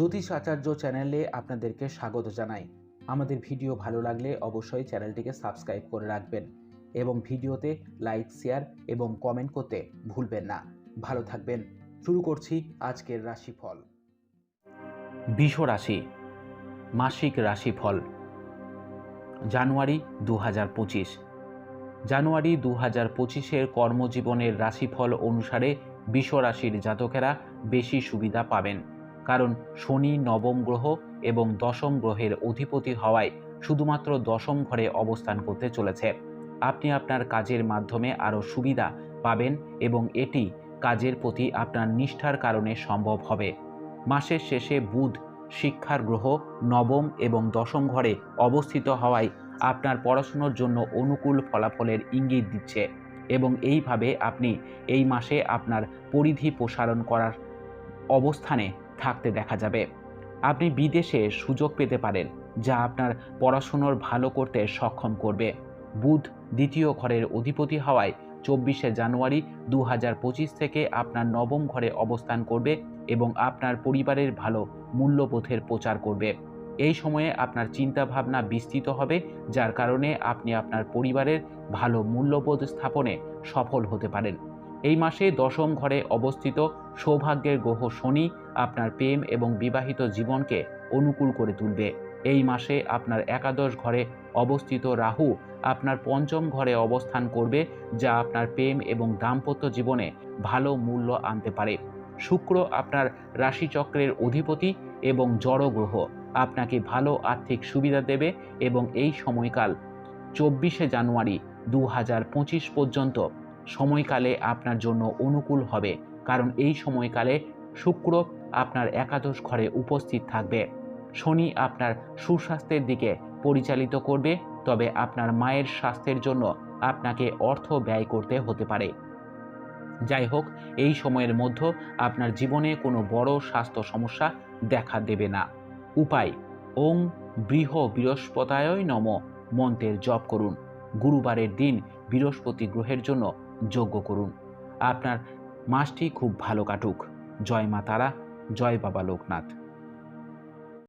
জ্যোতিষ আচার্য চ্যানেলে আপনাদেরকে স্বাগত জানাই। আমাদের ভিডিও ভালো লাগলে অবশ্যই চ্যানেলটিকে সাবস্ক্রাইব করে রাখবেন এবং ভিডিওতে লাইক, শেয়ার এবং কমেন্ট করতে ভুলবেন না। ভালো থাকবেন। শুরু করছি আজকের রাশিফল। বিষ রাশি, মাসিক রাশিফল। জানুয়ারি দু হাজার পঁচিশ। জানুয়ারি দু হাজার পঁচিশের কর্মজীবনের রাশিফল অনুসারে বিষ রাশির জাতকেরা বেশি সুবিধা পাবেন। কারণ শনি নবম গ্রহ এবং দশম গ্রহের অধিপতি হওয়ায় শুধুমাত্র দশম ঘরে অবস্থান করতে চলেছে। আপনি আপনার কাজের মাধ্যমে আরও সুবিধা পাবেন এবং এটি কাজের প্রতি আপনার নিষ্ঠার কারণে সম্ভব হবে। মাসের শেষে বুধ শিক্ষার গ্রহ নবম এবং দশম ঘরে অবস্থিত হওয়ায় আপনার পড়াশুনোর জন্য অনুকূল ফলাফলের ইঙ্গিত দিচ্ছে এবং এইভাবে আপনি এই মাসে আপনার পরিধি প্রসারণ করার অবস্থানে থাকতে দেখা যাবে। আপনি বিদেশে সুযোগ পেতে পারেন, যা আপনার পড়াশুনোর ভালো করতে সক্ষম করবে। বুধ দ্বিতীয় ঘরের অধিপতি হওয়ায় চব্বিশে জানুয়ারি দু হাজার পঁচিশ থেকে আপনার নবম ঘরে অবস্থান করবে এবং আপনার পরিবারের ভালো মূল্যবোধের প্রচার করবে। এই সময়ে আপনার চিন্তাভাবনা বিস্তৃত হবে, যার কারণে আপনি আপনার পরিবারের ভালো মূল্যবোধ স্থাপনে সফল হতে পারেন। এই মাসে দশম ঘরে অবস্থিত সৌভাগ্যের গ্রহ শনি আপনার প্রেম এবং বিবাহিত জীবনকে অনুকূল করে তুলবে। এই মাসে আপনার একাদশ ঘরে অবস্থিত রাহু আপনার পঞ্চম ঘরে অবস্থান করবে, যা আপনার প্রেম এবং দাম্পত্য জীবনে ভালো মূল্য আনতে পারে। শুক্র আপনার রাশিচক্রের অধিপতি এবং জড় গ্রহ আপনাকে ভালো আর্থিক সুবিধা দেবে এবং এই সময়কাল চব্বিশে জানুয়ারি দু হাজার পঁচিশ পর্যন্ত সময়কালে আপনার জন্য অনুকূল হবে, কারণ এই সময়কালে শুক্র আপনার একাদশ ঘরে উপস্থিত থাকবে। শনি আপনার সুস্বাস্থ্যের দিকে পরিচালিত করবে, তবে আপনার মায়ের স্বাস্থ্যের জন্য আপনাকে অর্থ ব্যয় করতে হতে পারে। যাই হোক, এই সময়ের মধ্যে আপনার জীবনে কোনো বড় স্বাস্থ্য সমস্যা দেখা দেবে না। উপায়, ওং বৃহ বৃহস্পতায় নম। মন্ত্রের জপ করুন। গুরুবারের দিন বৃহস্পতি গ্রহের জন্য যজ্ঞ করুন। আপনার মাসটি খুব ভালো কাটুক। জয় মা তারা জয় বাবা লোকনাথ।